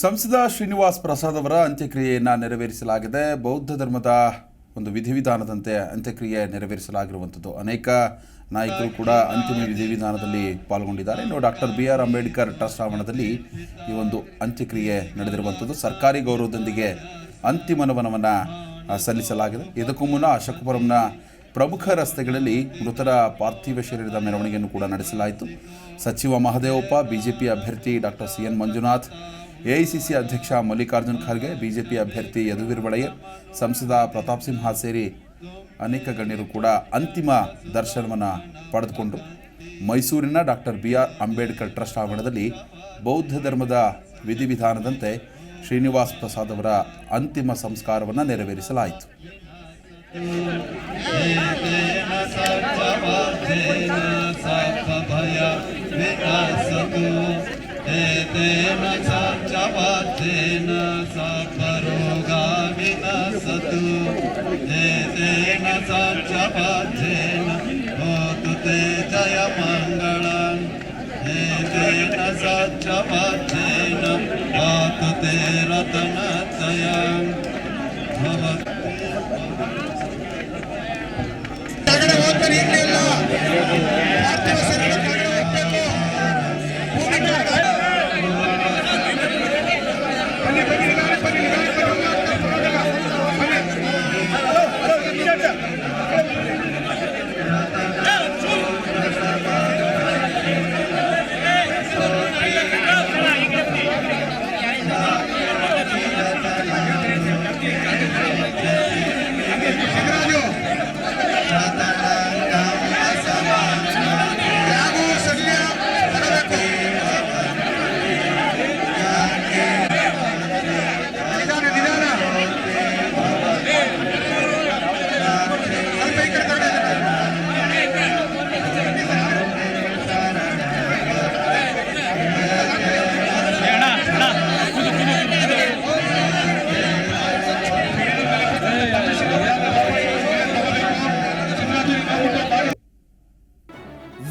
ಸಂಸದ ಶ್ರೀನಿವಾಸ್ ಪ್ರಸಾದ್ ಅವರ ಅಂತ್ಯಕ್ರಿಯೆಯನ್ನು ನೆರವೇರಿಸಲಾಗಿದೆ. ಬೌದ್ಧ ಧರ್ಮದ ಒಂದು ವಿಧಿವಿಧಾನದಂತೆ ಅಂತ್ಯಕ್ರಿಯೆ ನೆರವೇರಿಸಲಾಗಿರುವಂಥದ್ದು. ಅನೇಕ ನಾಯಕರು ಕೂಡ ಅಂತಿಮ ವಿಧಿವಿಧಾನದಲ್ಲಿ ಪಾಲ್ಗೊಂಡಿದ್ದಾರೆ. ಇನ್ನು doctor B R Ambedkar trust ಆವರಣದಲ್ಲಿ ಈ ಒಂದು ಅಂತ್ಯಕ್ರಿಯೆ ನಡೆದಿರುವಂಥದ್ದು. ಸರ್ಕಾರಿ ಗೌರವದೊಂದಿಗೆ ಅಂತಿಮ ನಮನವನ್ನು ಸಲ್ಲಿಸಲಾಗಿದೆ. ಇದಕ್ಕೂ ಮುನ್ನ ಅಶೋಕಪುರಂನ ಪ್ರಮುಖ ರಸ್ತೆಗಳಲ್ಲಿ ಮೃತರ ಪಾರ್ಥಿವ ಶರೀರದ ಮೆರವಣಿಗೆಯನ್ನು ಕೂಡ ನಡೆಸಲಾಯಿತು. ಸಚಿವ ಮಹದೇವಪ್ಪ, ಬಿಜೆಪಿ ಅಭ್ಯರ್ಥಿ doctor C N Manjunath AICC ಅಧ್ಯಕ್ಷ ಮಲ್ಲಿಕಾರ್ಜುನ್ ಖರ್ಗೆ, ಬಿಜೆಪಿ ಅಭ್ಯರ್ಥಿ ಯದುವೀರ್ ಒಡೆಯರ್ ಸಂಸದ ಪ್ರತಾಪ್ ಸಿಂಹ ಸೇರಿ ಅನೇಕ ಗಣ್ಯರು ಕೂಡ ಅಂತಿಮ ದರ್ಶನವನ್ನು ಪಡೆದುಕೊಂಡು ಮೈಸೂರಿನ doctor B R Ambedkar trust ಆವರಣದಲ್ಲಿ ಬೌದ್ಧ ಧರ್ಮದ ವಿಧಿವಿಧಾನದಂತೆ ಶ್ರೀನಿವಾಸ್ ಪ್ರಸಾದ್ ಅವರ ಅಂತಿಮ ಸಂಸ್ಕಾರವನ್ನು ನೆರವೇರಿಸಲಾಯಿತು. भय वाचेन सपरोगामिन सतु तेन साच्या वाचेन होतु ते जय मङ्गलम् हे तेन साच्या वाचेन पातु ते रतनतयम् भवति